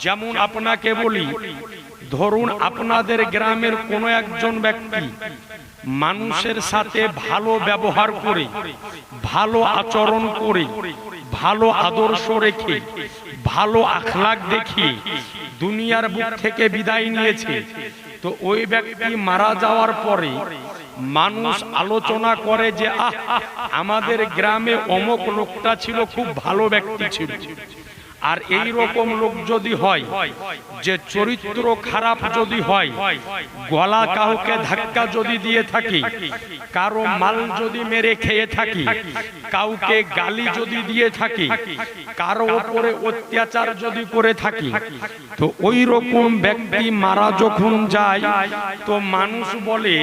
যেমন আপনাকে বলি, ধরুন আপনাদের গ্রামের কোনো একজন ব্যক্তি মানুষের সাথে ভালো ব্যবহার করে, ভালো আচরণ করে, ভালো আদর্শ রেখে, ভালো আখলাক দেখিয়ে দুনিয়ার বুক থেকে বিদায় নিয়েছে, তো ওই ব্যক্তি মারা যাওয়ার পরে মানুষ আলোচনা করে যে, আহ, আমাদের গ্রামে অমক লোকটা ছিল, খুব ভালো ব্যক্তি ছিল। আর এই রকম লোক যদি হয়, যে চরিত্র খারাপ যদি হয়, গলা কাউকে ধাক্কা যদি দিয়ে থাকি, কারও মাল যদি মেরে খেয়ে থাকি, কাউকে গালি যদি দিয়ে থাকি, কারও ওপরে অত্যাচার যদি করে থাকি, তো ওই রকম ব্যক্তি মারা যখন যায়, তো মানুষ বলে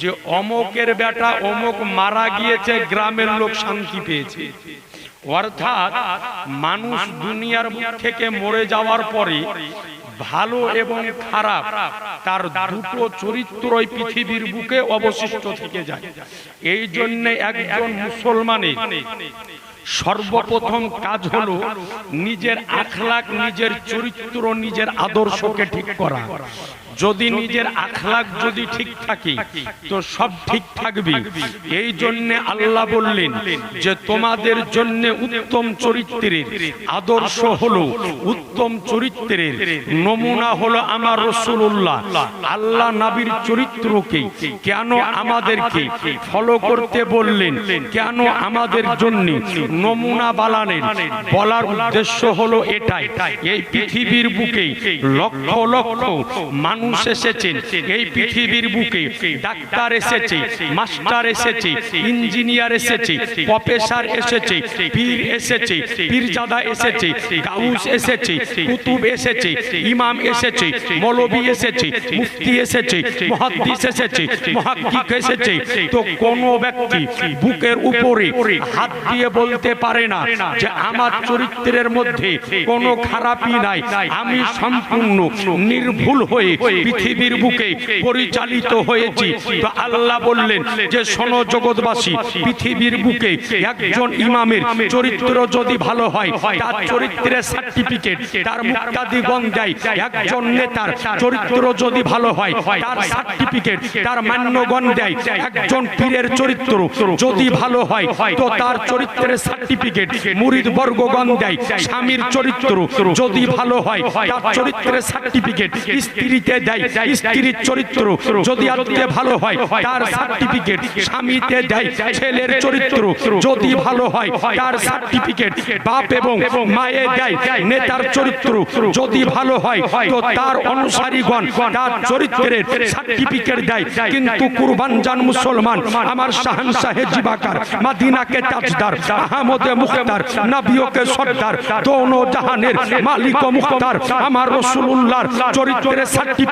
যে অমকের বেটা অমক মারা গিয়েছে, গ্রামের লোক শান্তি পেয়েছে। অর্থাৎ মানুষ দুনিয়ার থেকে মরে যাওয়ার পরে ভালো এবং খারাপ তার দুটো চরিত্রই পৃথিবীর বুকে অবশিষ্ট থেকে যায়। এই জন্য একজন মুসলমানের সর্বপ্রথম কাজ হলো নিজের আখলাক নিজের চরিত্র, নিজের আদর্শকে ঠিক করা। যদি নিজের আখলাক যদি ঠিক থাকে তো সব ঠিক থাকবে। এই জন্য আল্লাহ বললেন যে তোমাদের জন্য উত্তম চরিত্রের আদর্শ হলো উত্তম চরিত্রের নমুনা হলো আমার রসুল্লাহ। আল্লাহ নাবির চরিত্রকে কেন আমাদেরকে ফলো করতে বললেন? কেন আমাদের জন্য নমুনা বালানের বলার উদ্দেশ্য হলো এটাই। এই পৃথিবীর বুকে লক্ষ লক্ষ মানুষ এসেছেন এই পৃথিবীর বুকে ডাক্তার এসেছে, মাস্টার এসেছে, ইঞ্জিনিয়ার এসেছে, প্রফেসর এসেছে, পীর এসেছে, পীরজাদা এসেছে, গাউস এসেছে, কুতুব এসেছে, ইমাম এসেছে, মৌলবী এসেছে, মুফতি এসেছে, মুহাদ্দিস এসেছে, মুহাক্কিক এসেছে। তো কোন ব্যক্তি বুকের উপরে হাত দিয়ে বলতে পারে না যে আমার চরিত্রের মধ্যে কোনো খারাপই নাই, আমি সম্পূর্ণ নির্ভুল হয়ে পৃথিবীর বুকে পরিচালিত হয়েছি। তো আল্লাহ বললেন যে, শোনো জগৎবাসী, পৃথিবীর বুকে একজন ইমামের চরিত্র যদি ভালো হয়, তার চরিত্রের সার্টিফিকেট তার মুক্তাদিগণ দেয় একজন নেতার চরিত্র যদি ভালো হয়, তার সার্টিফিকেট তার মান্যগণ দেয় একজন পীরের চরিত্র যদি ভালো হয়, তো তার চরিত্রের সার্টিফিকেট মুরিদ বর্গগণ দেয় স্বামীর চরিত্র যদি ভালো হয়, তার চরিত্রের সার্টিফিকেট স্ত্রীতে দেয়। স্ত্রীর চরিত্র যদি আজকে ভালো হয়, তার সার্টিফিকেট স্বামীতে দেয়, ছেলের চরিত্র যদি ভালো হয়, তার সার্টিফিকেট বাপ এবং মায়ে দেয়, নেতার চরিত্র যদি ভালো হয়, তো তার অনুসারীগণ তার চরিত্রের সার্টিফিকেট দেয়। কিন্তু কুরবান জান মুসলমান, আমার শাহানশাহে জিবাকার, মাদিনাকে তাজদার, আহমদে মুখতার, নবিয়কে সর্দার দোনো জাহানের মালিক মুখতার, আমার রাসূলুল্লাহর চরিত্রের সার্টিফিকেট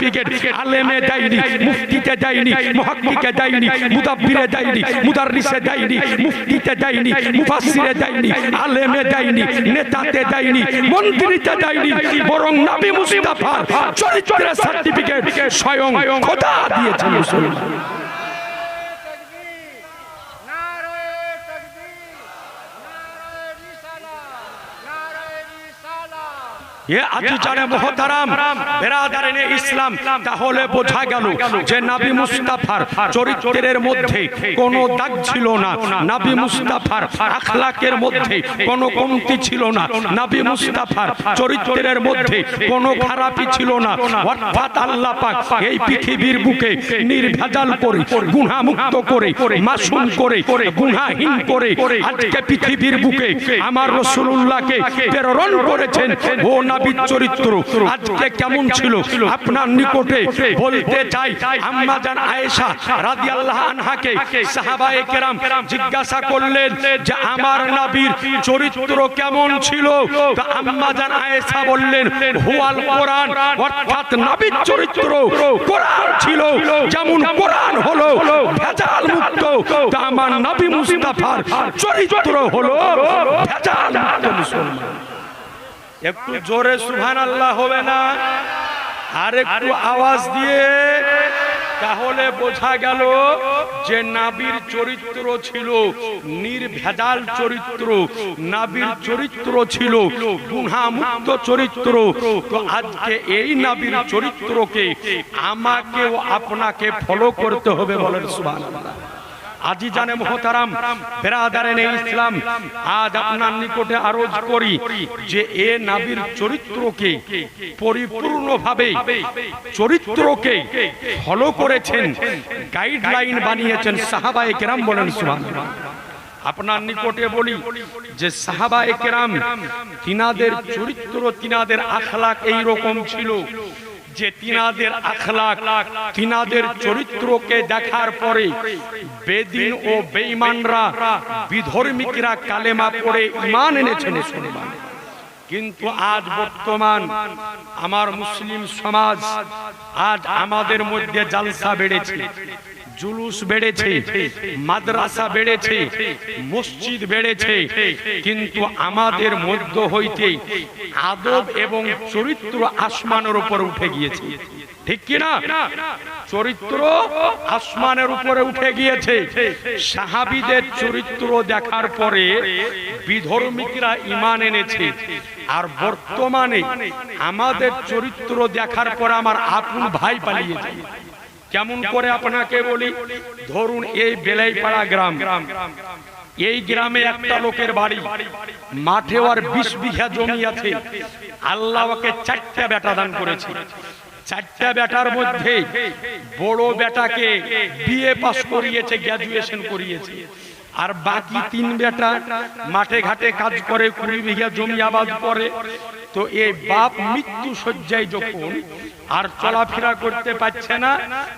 আলেমে দেয়নি মুফতিতে দেয়নি মুহাক্কিকে দেয়নি মুদাব্বিরে দেয়নি মুদাররিসে দেয়নি মুফতিতে দেয়নি মুফাসসিরে দেয়নি আলেমে দেয়নি নেতাতে দেয়নি মন্ত্রীতে দেয়নি বরং নবী মুস্তাফার চরিত্রের সার্টিফিকেট স্বয়ং খোদা দিয়েছেন মুসলমান এ জানে মোহতারাম ইসলাম। তাহলে বোঝা গেল যে নবী মুস্তাফার চরিত্রের মধ্যে কোনো দাগ ছিল না। নবী মুস্তাফার আখলাকের মধ্যে কোনো কমতি ছিল না। নবী মুস্তাফার চরিত্রের মধ্যে কোনো খারাপই ছিল না। অর্থাৎ আল্লাহ পাক এই পৃথিবীর বুকে নির্ভেজাল করে গুনাহ মুক্ত করে মাসুম করে গুনাহহীন করে আজকে পৃথিবীর বুকে আমার রাসূলুল্লাহকে প্রেরণ করেছেন। ও নবীর চরিত্র। আজকে কেমন ছিল? আপনার নিকটে বলতে চাই। আম্মা জান আয়েশা রাদিয়াল্লাহু আনহাকে সাহাবায়ে কেরাম জিজ্ঞাসা করলেন যে, আমার নবীর চরিত্র কেমন ছিল? তো আম্মা জান আয়েশা বললেন, হুয়াল কোরআন। অর্থাৎ নবীর চরিত্র কোরআন ছিল, যেমন কোরআন হলো ভেজাল মুক্ত। তো আমার নবী মুস্তাফার চরিত্র হলো ভেজাল মুক্ত মুসলমান। একটু জোরে সুভান আল্লাহ হবে না? আর একটু আওয়াজ দিয়ে তাহলে বোঝা গেল যে নাবির চরিত্র ছিল নির্ভেজাল চরিত্র। নাবির চরিত্র ছিল গুণামুক্ত চরিত্র। তো আজকে এই নাবির চরিত্রকে আমাকে ও আপনাকে ফলো করতে হবে বলেন সুবহানাল্লাহ। আজি জানে মহতারাম বেরাদারেন ইসলাম, আজ আপনার নিকটে আরজ করি যে এ নাবির চরিত্রকে পরিপূর্ণভাবে চরিত্রকে ফলো করেছেন গাইডলাইন বানিয়েছেন সাহাবায়ে কেরাম বলেন, সুবহানাল্লাহ। আপনার নিকটে বলি যে সাহাবা কেরাম, তিনাদের চরিত্র, তিনাদের আখলাক এই রকম ছিল। যে তিনাদের আখলাক তিনাদের চরিত্রকে দেখার পরে বেদিন ও বেঈমানরা, বিধর্মিকরা কালেমা পড়ে ইমান এনেছেন মুসলমান কিন্তু আজ বর্তমান আমার মুসলিম সমাজ, আজ আমাদের মধ্যে জালসা বেড়েছে। জুলুস বেড়েছে, মাদ্রাসা বেড়েছে, মসজিদ বেড়েছে, কিন্তু আমাদের মধ্য হইতে আদব এবং চরিত্র আসমানের উপর উঠে গিয়েছে। ঠিক কি না? চরিত্র আসমানের উপরে উঠে গিয়েছে। সাহাবিদের চরিত্র দেখার পরে বিধর্মিকরা ইমান এনেছে। আর বর্তমানে আমাদের চরিত্র দেখার পর আমার আপন ভাই পালিয়েছে। কেমন করে আপনাকে বলি? ধরুন এই বেলাইপাড়া গ্রাম। এই গ্রামে একটা লোকের বাড়ি। মাঠে আর বিশ বিঘা জমি আছে। আল্লাহ ওকে চারটা বেটা দান করেছে। চারটা বেটার মধ্যে বড় বেটাকে বিএ পাস করিয়েছে গ্র্যাজুয়েশন করিয়েছে। আর বাকি তিন বেটা মাঠে ঘাটে কাজ করে, কুড়ি বিঘা জমি আবাদ করে। তো এই বাপ মৃত্যু শয্যায় যখন আর চলাফেরা করতে পারছে না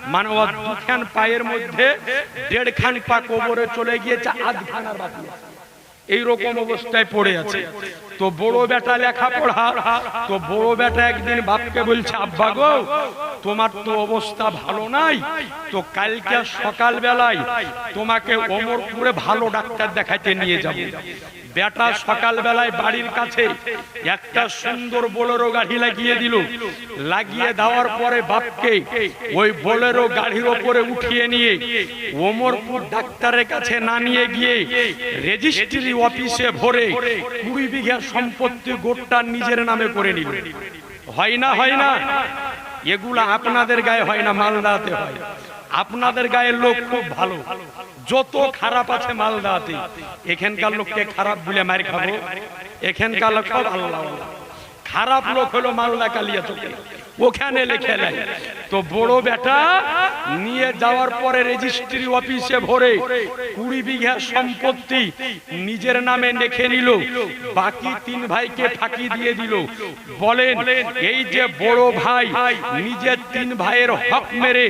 মানে ও দুখান পায়ের মধ্যে দেড়খান পা কোবরে চলে গিয়েছে আধখান আর বাকি এইরকম অবস্থায় পড়ে আছে। তো বড় বেটা লেখা লেখাপড়া। তো বড় বেটা একদিন বাপকে বলছে, আব্বা গো, তোমার তো অবস্থা ভালো নাই। তো কালকে সকাল বেলায় তোমাকে অমরপুরে ভালো ডাক্তার দেখাইতে নিয়ে যাব। বেটা সকাল বেলায় বাড়ির কাছে একটা সুন্দর বোলেরো গাড়ি লাগিয়ে দিল। লাগিয়ে দেওয়ার পরে বাপকে ওই বোলেরো গাড়ির ওপরে উঠিয়ে নিয়ে ওমরপুর ডাক্তারের কাছে না নিয়ে গিয়ে রেজিস্ট্রি অফিসে ভরে কুড়ি বিঘা সম্পত্তি গোটটা নিজের নামে করে নিল। হয় না হয় না? এগুলা আপনাদের গায়ে হয় না, মালদাতে হয়। আপনাদের গায়ের লোক খুব ভালো। যত খারাপ আছে মালদাতে। এখানকার লোককে খারাপ বলে মারি খাব। এখানকার লোক সব আল্লাহ। খারাপ লোক হলো মালদা কালিয়া চোখে ওখানে লিখে নেয়। তো বড় বেটা নিয়ে যাওয়ার পরে রেজিস্ট্রি অফিসে ভরে কুড়ি বিঘা সম্পত্তি নিজের নামে লিখে নিল। বাকি তিন ভাইকে ফাঁকি দিয়ে দিল। বলেন, এই যে বড় ভাই নিজের তিন ভাইয়ের হক মেরে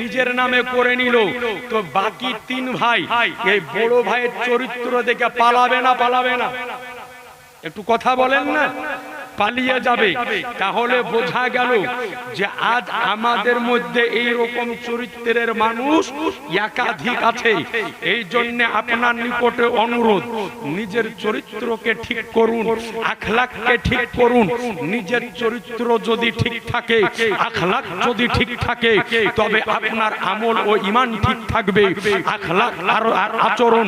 নিজের নামে করে নিল, তো বাকি তিন ভাই এই বড় ভাইয়ের চরিত্র দেখে পালাবে না পালাবে না। একটু কথা বলেন না। পালিয়ে যাবে। তাহলে বোঝা গেল যে আজ আমাদের মধ্যে এই রকম চরিত্রের মানুষ একাধিক আছে। এই জন্য আপনার নিকটে অনুরোধ, নিজের চরিত্রকে ঠিক করুন, আখলাককে ঠিক করুন। নিজের চরিত্র যদি ঠিক থাকে, আখলাক যদি ঠিক থাকে, তবে আপনার আমল ও ইমান ঠিক থাকবে। আখলাক আর আর আচরণ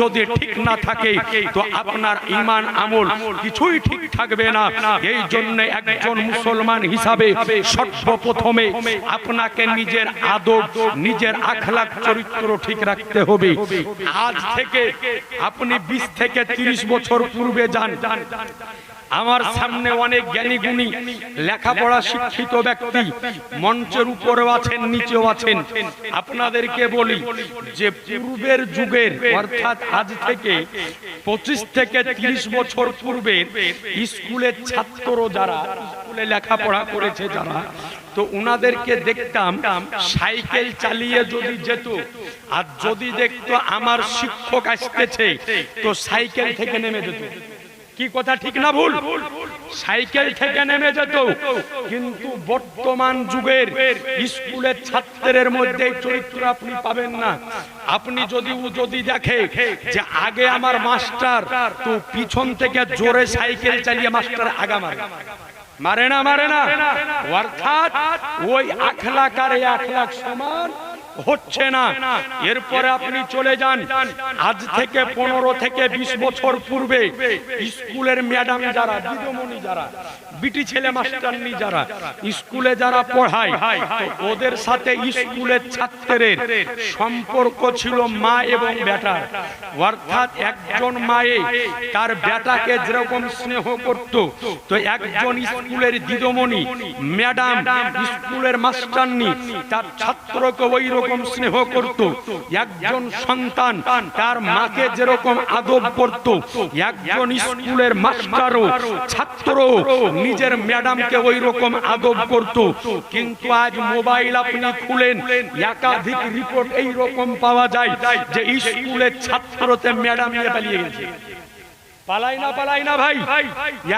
যদি ঠিক না থাকে, তো আপনার ইমান আমল কিছুই ঠিক থাকবে না। এই জন্য একজন মুসলমান হিসাবে সর্বপ্রথমে আপনাকে নিজের আদব, নিজের আখলাক চরিত্র ঠিক রাখতে হবে। আজ থেকে আপনি বিশ থেকে তিরিশ বছর পূর্বে যান। আমার সামনে অনেক জ্ঞানী গুণী লেখাপড়া শিক্ষিত ব্যক্তি মঞ্চের উপরেও আছেন নিচেও আছেন। আপনাদেরকে বলি যে পূর্বের যুগের অর্থাৎ আজ থেকে পঁচিশ থেকে তিরিশ বছর পূর্বে স্কুলের ছাত্র যারা স্কুলে লেখাপড়া করেছে যারা তো উনাদেরকে দেখতাম সাইকেল চালিয়ে যদি যেত আর যদি দেখতো আমার শিক্ষক আসতেছে তো সাইকেল থেকে নেমে যেত। কি কথা ঠিক না ভুল? সাইকেল থেকে নেমে যেত, কিন্তু বর্তমান যুগের স্কুলের ছাত্রের মধ্যে চরিত্র আপনি পাবেন না। আপনি যদি ও যদি দেখে যে আগে আমার মাস্টার, তো পিছন থেকে জোরে সাইকেল চালিয়ে মাস্টার আগা মারে। না মারে না। অর্থাৎ ওই আখলাক আর আখলাক সমান হচ্ছে না। এরপরে আপনি চলে যান। আজ থেকে পনেরো থেকে বিশ বছর পূর্বে স্কুলের ম্যাডাম যারা, দিদমণি যারা বিটি ছেলে মাস্টারনি যারা, স্কুলে যারা পড়ায় ওদের সাথে স্কুলের ছাত্রের সম্পর্ক ছিল মা এবং বেটার। অর্থাৎ একজন মায়ে তার বেটাকে যেরকম স্নেহ করত, তো একজন স্কুলের দিদমণি, ম্যাডাম, স্কুলের মাস্টারনি তার ছাত্রকে ওই রকম স্নেহ করত, একজন সন্তান তার মাকে যেরকম আদব করত, একজন স্কুলের মাস্টারও ছাত্র নিজের ম্যাডামকে ওই রকম আদব করত। কিন্তু আজ মোবাইল আপনি খুলেন, একাধিক রিপোর্ট এই রকম পাওয়া যায় যে স্কুলের ছাত্রতে ম্যাডাম নিয়ে পালিয়ে গেছে। পালাই না পালাই না ভাই।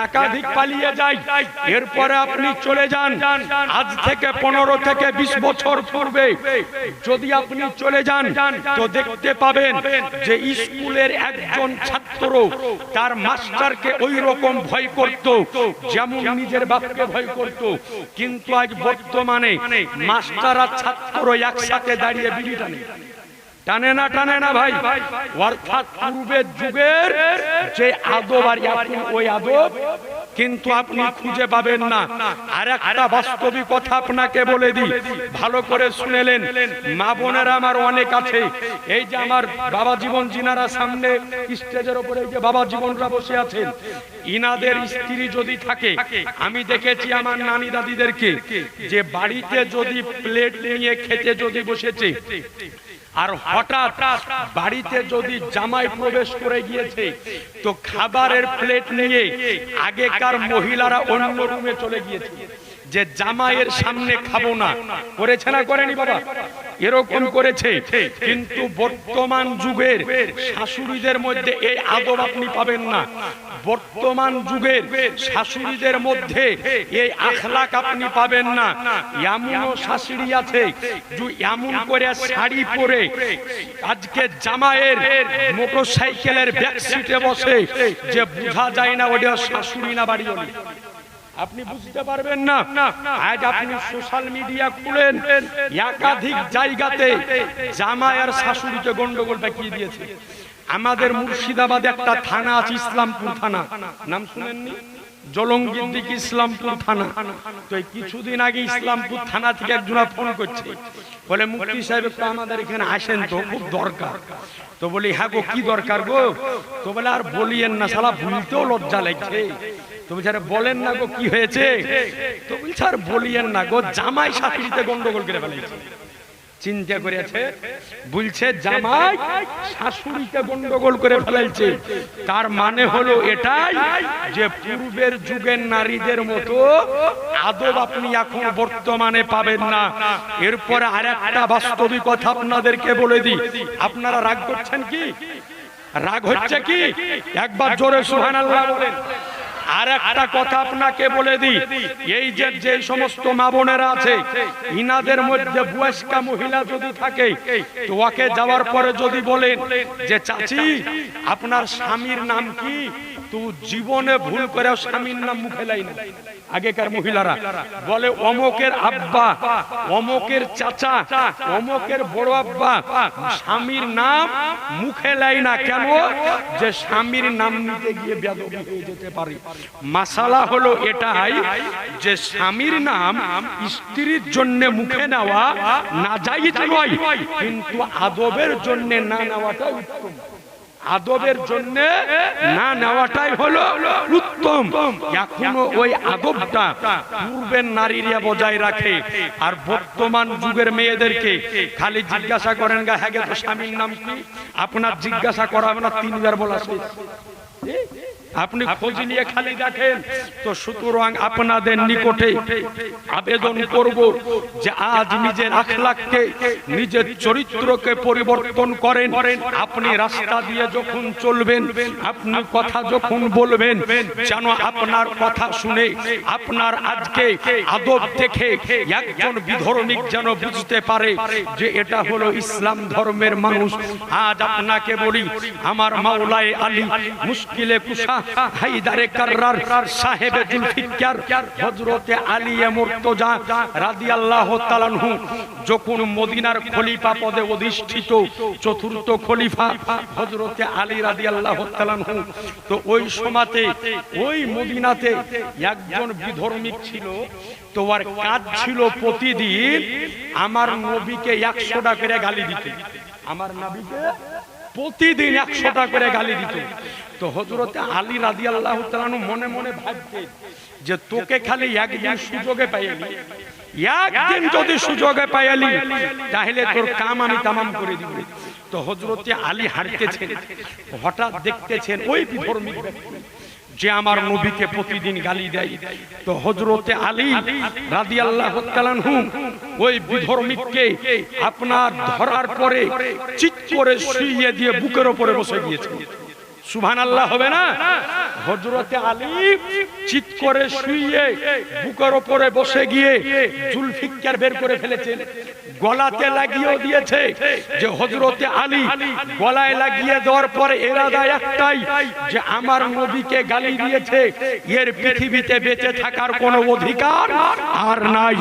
একাধিক পালিয়ে যায় এরপরে আপনি চলে যান। আজ থেকে পনেরো থেকে বিশ বছর পূর্বে যদি আপনি চলে যান, তো দেখতে পাবেন যে স্কুলের একজন ছাত্র তার মাস্টারকে ওই রকম ভয় করত, যেমন নিজের বাপকে ভয় করত। কিন্তু আজ বর্তমানে মাস্টার আর ছাত্র একসাথে দাঁড়িয়ে বিড়ি টানে। টানে না টানে না ভাই। অর্থাৎ পূর্বের যুগের যে আদব আর ওই আদব কিন্তু আপনি খুঁজে পাবেন না। আর একটা বাস্তবিক কথা আপনাকে বলে দিই। ভালো করে শুনেলেন মা বোনেরা আমার অনেক আছে। এই যে আমার বাবা জীবন জিনারা সামনে স্টেজের উপরে যে বাবা জীবনরা বসে আছেন। ইনাদের স্ত্রী যদি থাকে, আমি দেখেছি আমার নানি দাদিদেরকে, যে বাড়িতে যদি প্লেট নিয়ে খেতে যদি বসেছে আর হঠাৎ বাড়িতে যদি জামাই প্রবেশ করে গিয়েছে, তো খাবারের প্লেট নিয়ে আগেকার মহিলারা অন্য রুমে চলে গিয়েছে। যে জামাইয়ের সামনে খাব না, করেছে না করেনি বাবা? এরকম করেছে। কিন্তু বর্তমান যুগের শাশুড়িদের মধ্যে এই আদব আপনি পাবেন না। বর্তমান যুগের শাশুড়িদের মধ্যে এই আখলাক আপনি পাবেন না। এমনও শাশুড়ি আছে এমন করে শাড়ি পরে আজকে জামায়ের মোটর সাইকেলের ব্যাক সিটে বসে যে বোঝা যায় না ওটা শাশুড়ি না বাড়ি আপনি বুঝতে পারবেন না। আজ আপনি সোশ্যাল মিডিয়া খুলেন, একাধিক জায়গাতে জামাই আর শাশুড়িকে গন্ডগোল পাকিয়ে দিয়েছে। আমাদের মুর্শিদাবাদে একটা থানা আছে, ইসলামপুর থানা। নাম শুনেননি? জলঙ্গির দিকে ইসলামপুর থানা। তো কিছুদিন আগে ইসলামপুর থানা থেকে একজনা ফোন করছে। বলে মুক্তি সাহেব একটু আমাদের এখানে আসেন তো, খুব দরকার। তো বলি হ্যাঁ গো, কি দরকার গো? তো বলে, আর বলিয়েন না সালা ভুলতেও লজ্জা লাগছে। তো বলছে আরে বলেন না গো, কি হয়েছে? তো স্যার বলিয়েন না গো, জামাই শাশুড়িতে গন্ডগোল করে ফেলেছে। চিন্তা করেছে বলছে, জামাই শাশুড়িকে গন্ডগোল করে ফেলাইছে তার মানে হলো এটাই যে পূর্বের যুগের নারীদের মতো আদব আপনি এখন বর্তমানে পাবেন না। এরপরে আর একটা বাস্তবিক কথা আপনাদেরকে বলে দিই। আপনারা রাগ করছেন কি? রাগ হচ্ছে কি? একবার জোরে সুবহানাল্লাহ বলেন। আর একটা কথা আপনাকে বলে দিই। এই যে যে সমস্ত মা বোনেরা আছে ইনাদের মধ্যে বয়স্কা মহিলা যদি থাকে তো ওকে যাওয়ার পরে যদি বলেন যে চাচি আপনার স্বামীর নাম কি? তো জীবনে ভুল করে স্বামীর নাম মুখে লাই না আগেকার মহিলারা বলে অমকের আব্বা অমকের চাচা অমকের বড় আব্বা স্বামীর নাম মুখে লাই না কেন যে স্বামীর নাম নিতে গিয়ে বেদবি হয়ে যেতে পারে। মাসালা হলো এটাই যে স্বামীর নাম স্ত্রীর জন্য মুখে নেওয়া না যাইজ নয়, কিন্তু আদবের জন্য না নেওয়াটা উত্তম। আদবের জন্য না নেওয়াটাই হলো উত্তম। এখনও ওই আদবটা পূর্বের নারীরা বজায় রাখে আর বর্তমান যুগের মেয়েদেরকে খালি জিজ্ঞাসা করেন গা হ্যাঁ স্বামীর নাম কি? আপনার জিজ্ঞাসা করা না, তিনবার বলা শেষ। আপনি খোঁজ নিয়ে খালি দেখেন। তো সুতরাং আপনাদের নিকটে আবেদন করব যে আজ নিজের আখলাককে নিজের চরিত্রকে পরিবর্তন করেন। আপনি রাস্তা দিয়ে যখন চলবেন আপনি কথা যখন বলবেন যেন আপনার কথা শুনে আপনার আজকে আদব থেকে একজন বিধর্মিক যেন বুঝতে পারে যে এটা হলো ইসলাম ধর্মের মানুষ। আজ আপনাকে বলি আমার মাওলায় আলী মুশকিলে কুশা হাইদারে কাররার সাহেবে জুলফিকার, হযরতে আলী মুর্তজা রাদিয়াল্লাহু যখন মদিনার খলিফা পদে অধিষ্ঠিত চতুর্থ খলিফা হযরতে আলী রাদিয়াল্লাহু তো ওই সময়তে, ওই মদিনাতে একজন বিধর্মিক ছিল, তো কাজ ছিল প্রতিদিন আমার নবীকে একশোটা করে গালি দিতে। আমার নবীকে প্রতিদিন একশোটা করে গালি দিত। তো হজরতে আলী রাজি আল্লাহ মনে মনে ভাবতে যে তোকে খালি একদিন সুযোগে পাইলি একদিন যদি সুযোগে পাইলি তাহলে তোর কাম আমি তামাম করে দিব। তো হজরতে আলী হাঁটতেছেন, হঠাৎ দেখতেছেন ওই বিধর্মিক ব্যক্তি। যে আমার নবীকে প্রতিদিন গালি দেয়। তো হজরতে আলী রাদি আল্লাহ ওই বিধর্মিককে আপনার ধরার পরে চিৎ করে শুইয়ে দিয়ে বুকের ওপরে বসে গিয়েছে। সুভান আল্লাহ হবে না? হজরতে আলী চিৎ করে শুইয়ে বুকের ওপরে বসে গিয়ে জুলফিকার বের করে ফেলেছেন। গলাতে লাগিয়েও দিয়েছে যে হজরতে আলী গলায় লাগিয়ে দেওয়ার পরে এরাদা একটাই যে আমার নবীকে গালি দিয়েছে। এর পৃথিবীতে বেঁচে থাকার কোনো অধিকার আর নাই।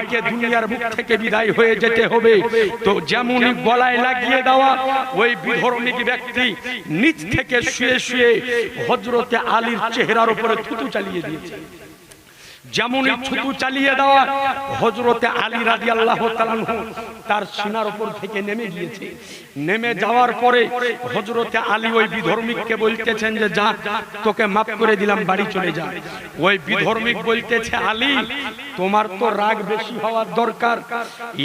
একে দুনিয়ার মুখ থেকে বিদায় হয়ে যেতে হবে। তো যেমনই গলায় লাগিয়ে দেওয়া ওই বিধর্মিক ব্যক্তি নিচ থেকে শুয়ে শুয়ে হজরতে আলীর চেহারার উপরে থুতু চালিয়ে দিয়েছে। যেমন ছুতু চালিয়ে দেওয়া হজরতে আলী রাজি আল্লাহ তার সিনার উপর থেকে নেমে গিয়েছে। নেমে যাওয়ার পরে হজরতে আলী ওই বিধর্মিককে বলতেছেন যে যা তোকে মাফ করে দিলাম বাড়ি চলে যা। ওই বিধর্মিক বলতেছে আলী তোমার তো রাগ বেশি হওয়ার দরকার।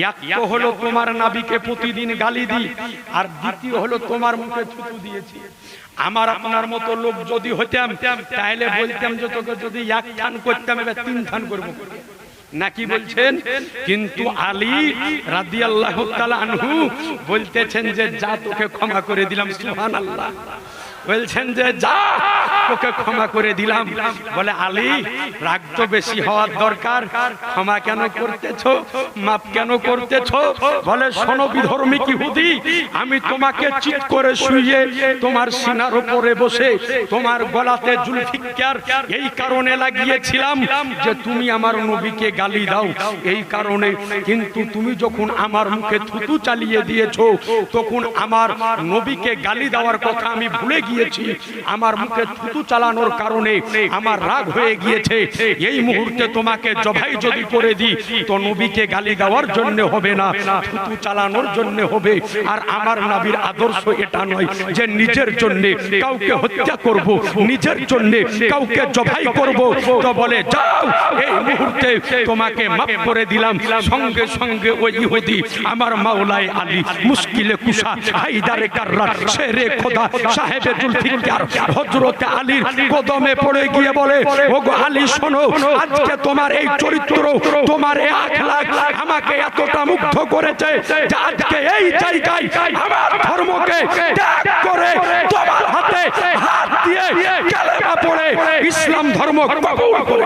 এক তো হলো তোমার নাবিকে প্রতিদিন গালি দি আর দ্বিতীয় হলো তোমার মুখে থুতু দিয়েছি। আমার আপনার মতো লোক যদি হইতাম তাহলে বলতাম যে তোকে যদি এক থান করতাম, এবার তিন থান করব। নাকি বলছেন? কিন্তু আলী রাদি আল্লাহ আনহু বলতেছেন যে, যা তোকে ক্ষমা করে দিলাম সুহান আল্লাহ বলছেন যে, যা, তোকে ক্ষমা করে দিলাম। বলে, আলী, রাগ তো বেশি হওয়ার দরকার। ক্ষমা কেন করতেছ? মাপ কেন করতেছ? বলে, শোনো বিধর্মী কি হুদি আমি তোমাকে চিৎ করে শুইয়ে তোমার সিনার উপরে বসে তোমার গলাতে জুলফিকার এই কারণে লাগিয়েছিলাম যে তুমি আমার নবীকে গালি দাও। এই কারণে কিন্তু তুমি যখন আমার মুখে থুতু চালিয়ে দিয়েছ, তখন আমার নবীকে গালি দেওয়ার কথা আমি ভুলে গিয়েছি, আমার মুখে থুতু চালানোর কারণে আমার রাগ হয়ে গিয়েছে। এই মুহূর্তে তোমাকে জবাই যদি করে দিই, তো নবীকে গালি দেওয়ার জন্য হবে না, থুতু চালানোর জন্য হবে। আর আমার নবীর আদর্শ এটা নয় যে নিজের জন্য কাউকে হত্যা করব, নিজের জন্য কাউকে জবাই করব। তো বলে, যাও, এই মুহূর্তে তোমাকে মাফ করে দিলাম। সঙ্গে সঙ্গে ওই ইহুদি, আমার মাওলায় আলী, মুশকিলে কুশা হাইদারে কাররা, শেরে খোদা হযরতে আলীর কদমে পড়ে গিয়ে বলে ওগো আলী শোনো আজকে তোমার এই চরিত্র তোমার এই আখলাক আমাকে এতটা মুগ্ধ করেছে যে আজকে এই জায়গায় আমার ধর্মকে ত্যাগ করে তোমার হাতে হাত দিয়ে কালেমা পড়ে ইসলাম ধর্ম কবুল করে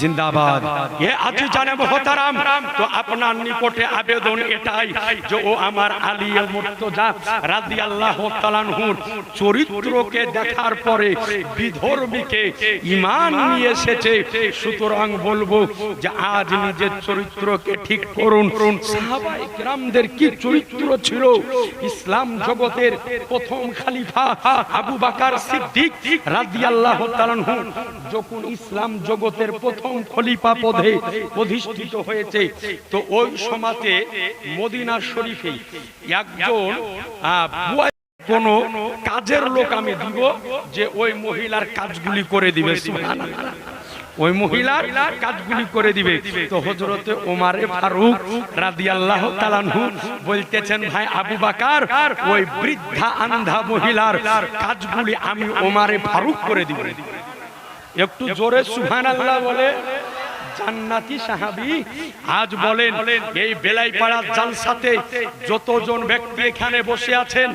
জিন্দাবাদ। এ আজি জানে মহতারাম তো আপনার নিকটে আবেদন এটাই যে ও আমার আলী মুর্তজা রাদিয়াল্লাহু তাআলাহুর চরিত্রকে দেখার পরে বিধর্মীকে ঈমান নিয়ে এসেছে। সুতরাং বলব যে আজ নিজের চরিত্রকে ঠিক করুন। সাহাবায়ে কিরামদের কি চরিত্র ছিল? ইসলাম জগতের প্রথম খলিফা আবু বকর সিদ্দিক রাদিয়াল্লাহু তাআলাহু যখন ইসলাম জগতের প্রথম খলিফা পদে অধিষ্ঠিত হয়েছে। তো ওই সমাজে মদিনা শরীফে একজন কোন কাজের লোক আমি দিব যে ওই মহিলার কাজগুলি করে দিবে ওই মহিলার কাজগুলি করে দিবে। তো হজরতে ওমারে ফারুক রাদিয়াল্লাহু তাআলাহু বলতেছেন, ভাই আবু বাকার, ওই বৃদ্ধা আন্ধা মহিলার কাজগুলি আমি ওমারে ফারুক করে দিব। একটু জোরে সুহান আল্লাহ বলে জান্নাতি সাহাবি আজ বলেন এই বেলাইপাড়ার জালসাতে যতজন ব্যক্তি এখানে বসে আছেন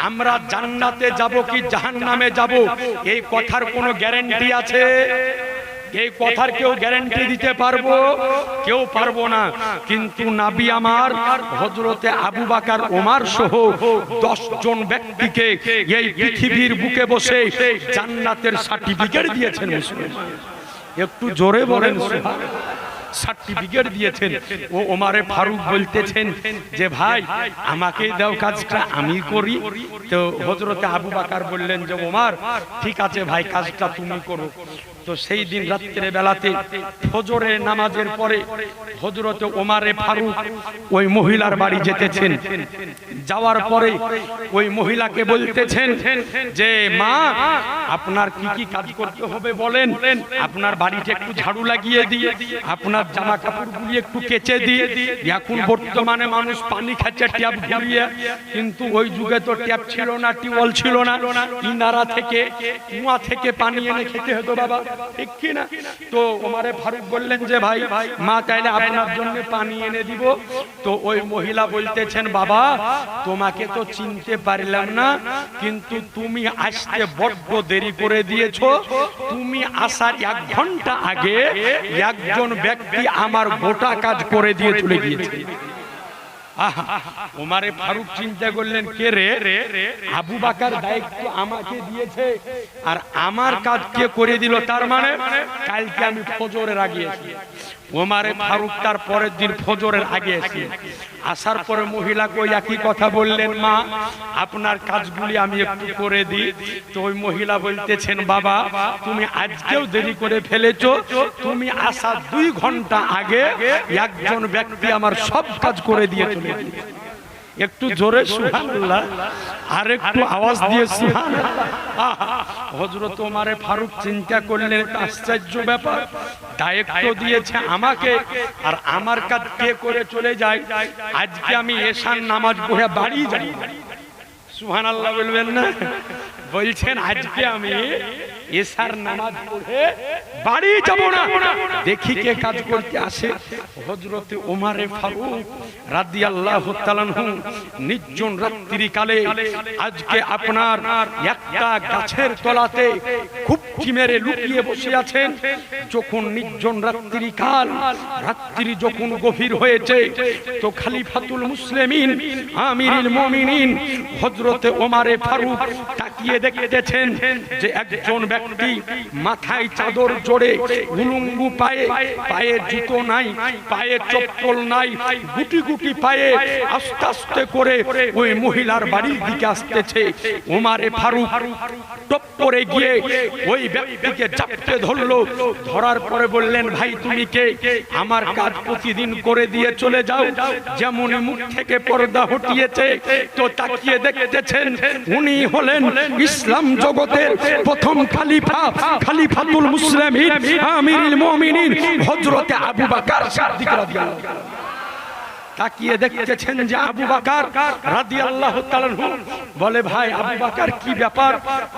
আমরা জান্নাতে যাব কি জাহান্নামে যাব? এই কথার কোনো গ্যারেন্টি আছে? এই কথার কেউ গ্যারান্টি দিতে পারব? কেউ পারব না। কিন্তু নাবি আমার হজরতে আবু বাকার, ওমার সহ দশ জন ব্যক্তিকে এই পৃথিবীর বুকে বসে জান্নাতের সার্টিফিকেট দিয়েছেন একটু জোরে বলেন সার্টিফিকেট দিয়েছেন। ও ওমারে ফারুক বলতেছেন যে, ভাই, আমাকে দাও কাজটা, আমি করি। তো হজরতে আবু বাকার বললেন যে, ওমার, ঠিক আছে ভাই, কাজটা তুমি করো। তো সেই দিন রাত্রে বেলাতে ফজরের নামাজের পরে হজরতে ওমারে ফারুক ওই মহিলার বাড়ি যেতেছেন। যাওয়ার পরে ওই মহিলাকে বলতেছেন যে, মা, আপনার কি কি কাজ করতে হবে বলেন? আপনার বাড়িতে একটু ঝাড়ু লাগিয়ে দিয়ে আপনার জামা কাপড়গুলি একটু কেচে দিয়ে এখন বর্তমানে মানুষ পানি খাচ্ছে, ট্যাপ ঘুরিয়ে। কিন্তু ওই যুগে তো ট্যাপ ছিল না, টিউবওয়েল ছিল না। ইনারা থেকে, কুয়া থেকে পানি এনে খেতে হতো বাবা। ঠিক কি না? তো ওমারে ফারুক বললেন যে, ভাই, মা চাইলে আপনার জন্য পানি এনে দিব। তো ওই মহিলা বলতেছেন, বাবা, তোমাকে তো চিনতে পারলাম না, কিন্তু তুমি আসতে বড্ড দেরি করে দিয়েছ। তুমি আসার এক ঘণ্টা আগে একজন ব্যক্তি আমার গোটা কাজ করে দিয়ে চলে গিয়েছে। ওমারে ফারুক চিন্তা করলেন, কে রে? রে আবু বাকার দায়িত্ব আমাকে দিয়েছে আর আমার কাজ কে করে দিল তার মানে? কালকে আমি ফজরে রাগিয়েছি। ওমারে ফারুক তার পরের দিন ফজরের আগে এসে আসার পরে মহিলা কই একই কথা বললেন, মা, আপনার কাজগুলি আমি একটু করে দিই তো ওই মহিলা বলতেছেন, বাবা, তুমি আজকেও দেরি করে ফেলেছো তুমি আসার দুই ঘণ্টা আগে একজন ব্যক্তি আমার সব কাজ করে দিয়ে চলে। একটু জোরে সুবহানাল্লাহ। আর একটু আওয়াজ দিয়ে সুবহানাল্লাহ। হযরত ওমারে ফারুক চিন্তা করলেন আশ্চর্য ব্যাপার। দায়িত্ব দিয়েছে আমাকে আর আমার কাজ কে করে চলে যায়? আজকে আমি এশান নামাজ পড়ে বাড়ি যাই। সুবহানাল্লাহ বলবেন না? বলছেন আজকে আমি এশার নামাজ পড়ে বাড়ি যাব না। দেখি কে কাজ করতে আসে। হযরতে ওমারে ফারুক রাদিয়াল্লাহু তাআলাহু নির্জন রাত্রি কালে আজকে আপনার একটা গাছের তলাতে খুব মেরে লুকিয়ে বসে আছেন। যখন নির্জন রাত্রি কাল রাত্রি যখন গভীর হয়েছে তো খালিফাতুল মুসলিমিন আমিরুল মুমিনিন হযরতে ওমারে ফারুক তাকিয়ে দেখতেছেন যে একজন ব্যক্তি মাথায় চাদর জড়ে উলুঙ্গু পায়ে পায়ে জুতো নাই, পায়ে চপ্পল নাই, গুটি গুটি পায়ে আস্তে আস্তে করে ওই মহিলার বাড়ির দিকে আসতেছে। ওমারে ফারুক টপ করে গিয়ে ওই ব্যক্তিকে চাপতে ধরলো। ধরার পরে বললেন, ভাই, তুমি কে? আমার কাজ প্রতিদিন করে দিয়ে চলে যাও। যেমন মুখ থেকে পর্দা হটিয়েছে, তো তাকিয়ে দেখতেছেন। উনি হলেন ইসলাম জগতের প্রথম খালিফা, খালিফাতুল মুসলিমিন আমিরুল মুমিনিন হযরতে আবু বকর সিদ্দিক রাদিয়াল্লাহু তাকিয়ে দেখতেছেন যে আবু বাকার রাদিয়াল্লাহু তাআলা বলে, ভাই, আবু বাকার, কি ব্যাপার?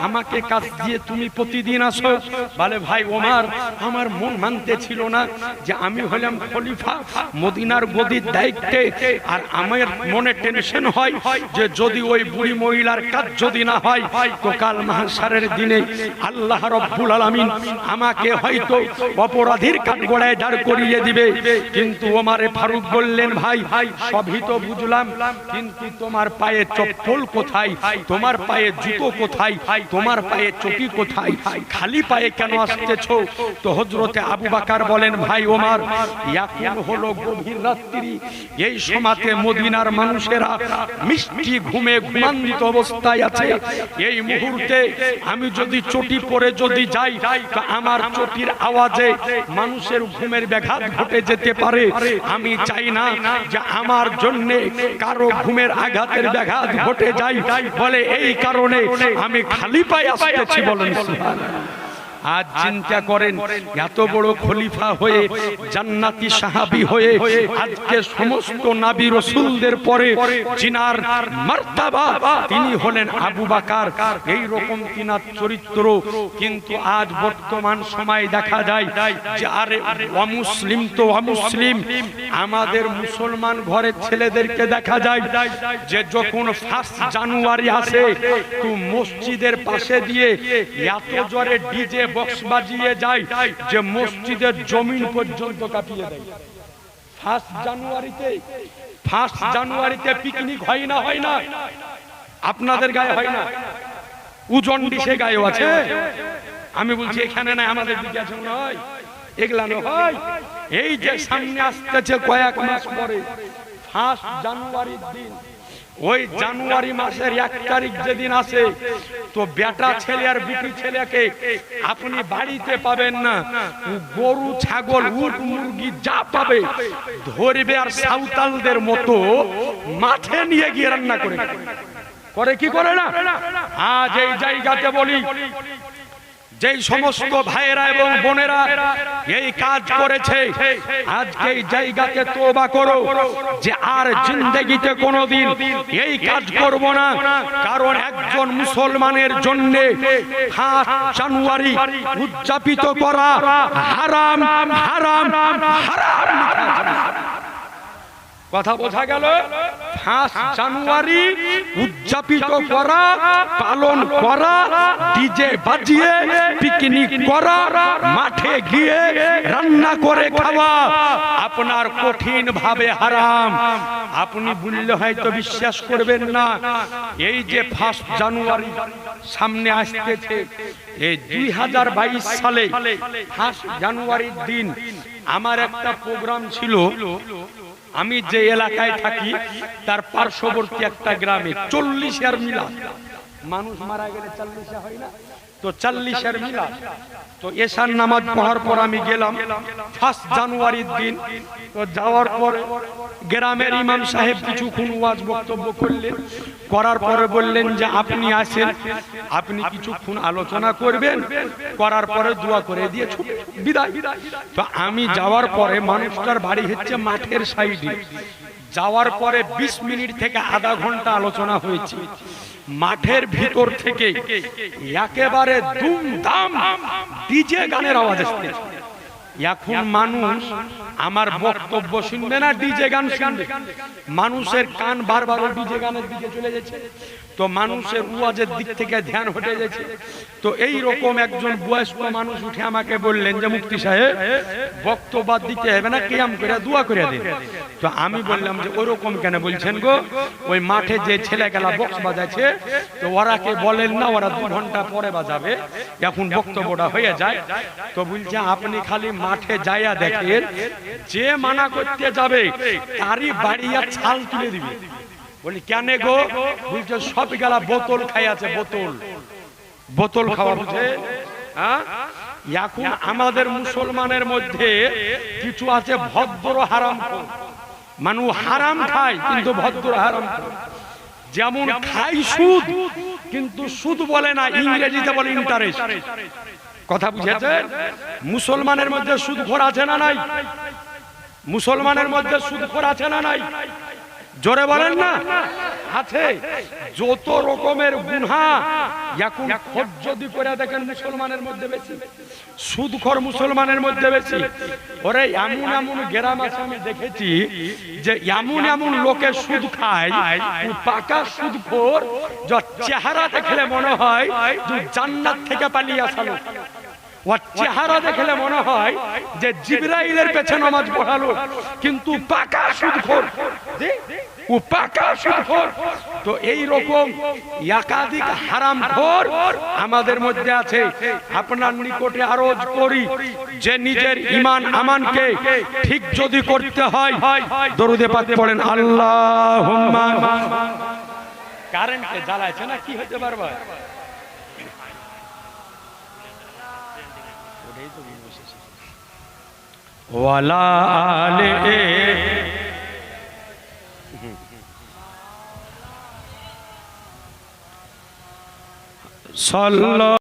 আমাকে কাজ দিয়ে তুমি প্রতিদিন আসো? বলে, ভাই, ওমর, আমার মন মানতে ছিল না যে আমি হলাম খলিফা মদিনার গদির দায়িত্বে। আর আমার মনে টেনশন হয় যে যদি ওই বুড়ি মহিলার কাজ যদি না হয়, তো কাল দিনে আল্লাহ রব্বুল আলামিন আমাকে হয়তো অপরাধীর কাঠগড়ায় দাঁড় করিয়ে দিবে। কিন্তু ওমারে ফারুক বললেন, ভাই সবই তো বুঝলাম, কিন্তু তোমার পায়ে চপ্পল কোথায়? তোমার পায়ে জুতো কোথায়? তোমার পায়ে চটি কোথায়? খালি পায়ে কেন আসতেছো? তো হজরতে আবু বাকার বলেন, ভাই ওমার এখন হলো গভীর রাত্রি। এই সমাতে মদিনার মানুষেরা মিষ্টি ঘুমে ঘুমান্বিত অবস্থায় আছে। এই মুহূর্তে আমি যদি চটি পরে যদি যাই, তা আমার চটির আওয়াজে মানুষের ঘুমের ব্যাঘাত ঘটে যেতে পারে। আমি চাই না যে আমার জন্য কারও ঘুমের আঘাতের ব্যাঘাত ঘটে যায় বলে এই কারণে আমি খালি পায়ে আসতেছি বলেন সুবহানাল্লাহ। আজ চিন্তা করেন, এত বড় খলিফা হয়ে, জান্নাতি সাহাবী হয়ে, আজকে সমস্ত নাবি রসুলদের পরে জিনার মার্তাবা তিনি হলেন আবু বাকার। এই রকম তিনার চরিত্র কিন্তু আজ বর্তমান সময় দেখা যায় যে, আরে, অমুসলিম তো অমুসলিম। আমাদের মুসলমান ঘরের ছেলেদেরকে দেখা যায় যে, যখন ফার্স্ট জানুয়ারি আসে, তো মসজিদের পাশে দিয়ে এত জোরে ডিজে বক্স বাজিয়ে যায় যে মসজিদের জমিন পর্যন্ত কাঁপিয়ে দেয়। ফার্স্ট জানুয়ারিতে ফার্স্ট জানুয়ারিতে পিকনিক হয় না হয় না? আপনাদের গায়ে হয় না? উজন ডিসে গায়ে আছে? আমি বলছি, এখানে না আমাদের আছে নয় এগুলানো হয়। এই যে সামনে আসতেছে কয়েক মাস পরে, ফার্স্ট জানুয়ারির দিন ওই জানুয়ারি মাসের এক তারিখ যেদিন আসে, তো বেটা ছেলে আর বিটি ছেলেকে আপনি বাড়িতে পাবেন না গরু, ছাগল, উট, মুরগি যা পাবে ধরবে আর সাঁওতালদের মতো মাঠে নিয়ে গিয়ে রান্না করে। করে কি করে না আজ এই জায়গাতে বলি যেই সমস্ত ভাইয়েরা এবং বোনেরা এই কাজ করেছে আজকে এই জায়গাতে তোবা করো, যে আর জিন্দগিতে কোনোদিন এই কাজ করব না। কারণ একজন মুসলমানের জন্য জানুয়ারি উদযাপিত করা হারাম হারাম হারাম। কথা বোঝা গেল? ফার্স্ট জানুয়ারি উদযাপিত করা পালন করা ডিজে বাজিয়ে পিকনিক করা মাঠে গিয়ে রান্না করে খাওয়া। আপনার কঠিন ভাবে হারাম। আপনি বললে হয়তো বিশ্বাস করবেন না। এই যে ফার্স্ট জানুয়ারি সামনে আসতেছে এই দুই হাজার বাইশ সালে ফার্স্ট জানুয়ারির দিন আমার একটা প্রোগ্রাম ছিল। আমি যে এলাকায় থাকি, তার পার্শ্ববর্তী একটা গ্রামে চল্লিশের মিলা। মানুষ মারা গেলে চল্লিশে হয় না? তো চল্লিশের মিলা। তো এশার নামাজ পড়ার পর আমি গেলাম। ফার্স্ট জানুয়ারির দিন। তো যাওয়ার পর গ্রামের ইমাম সাহেব কিছুক্ষণ ওয়াজ বক্তব্য করলেন। করার পরে বললেন যে আপনি আসেন। আপনি কিছুক্ষণ আলোচনা করবেন, করার পরে দোয়া করে দিয়ে বিদায়। তো আমি যাওয়ার পরে মানুষটার বাড়ি হচ্ছে মাঠের সাইডে। যাওয়ার পরে ২০ মিনিট থেকে আধা ঘণ্টা আলোচনা হয়েছে। মাঠের ভিতর থেকে একেবারে দুমদাম ডিজে গানের আওয়াজ আসছে। এখন মানুষ আমার বক্তব্য শুনবে না, ডিজে গান শুনবে? মানুষের কান বারবার ডিজে গানের দিকে চলে যাচ্ছে। তো মানুষের উয়াজের দিক থেকে ধ্যান হটে যাচ্ছে। তো এই রকম একজন বয়স্ক মানুষ উঠে আমাকে বললেন যে মুক্তি সাহেব, বক্তব্য দিতে হবে না কিয়াম করে, দোয়া করে দিন। তো আমি বললাম যে, ওরকম কেন বলছেন গো? ওই মাঠে যে ছেলে গেলা বক্স বাজাচ্ছে, তো ওরা কে বলেন না, ওরা দু ঘণ্টা পরে বাজাবে। এখন বক্তব্যটা হয়ে যায়। তো বলছে, আপনি খালি মাঠে যাইয়া দেখেন, যে মানা করতে যাবে, তারই বাড়ি আর ছাল তুলে দিবে। বলি, কেন গো? বলছে, সব গেলা বোতল খাই আছে বোতল। বোতল খাওয়া বুঝে? হ্যাঁ? এখন আমাদের মুসলমানের মধ্যে কিছু আছে, ভদ্র হারাম মানুষ হারাম খায়, কিন্তু ভদ্র হারাম যেমন খাই সুদ, কিন্তু সুদ বলে না, ইংরেজিতে বলে ইন্টারেস্ট কথা বুঝেছেন? মুসলমানের মধ্যে সুদ খোর আছে না নাই? মুসলমানের মধ্যে সুদ খোর আছে না নাই? জোরে বলেন না। আছে। যত রকমের গুনহা এখন খোঁজ যদি করে দেখেন মুসলমানের মধ্যে বেশি। সুদখর মুসলমানের মধ্যে বেশি। ওরে, এমন এমন গ্রাম আছে আমি দেখেছি যে এমন এমন লোকে সুদ খায় পাকা সুদখোর যার চেহারা দেখলে মনে হয় যে জান্নাত থেকে পালিয়ে আসা আমাদের মধ্যে আছে। আপনার নিকটে আরজ করি যে নিজের ইমান আমানকে ঠিক যদি করতে হয়, দরুদে পাক পড়েন আল্লাহ কারেন্টে জ্বালাইছে না? কি হতে পারবে ওয়ালা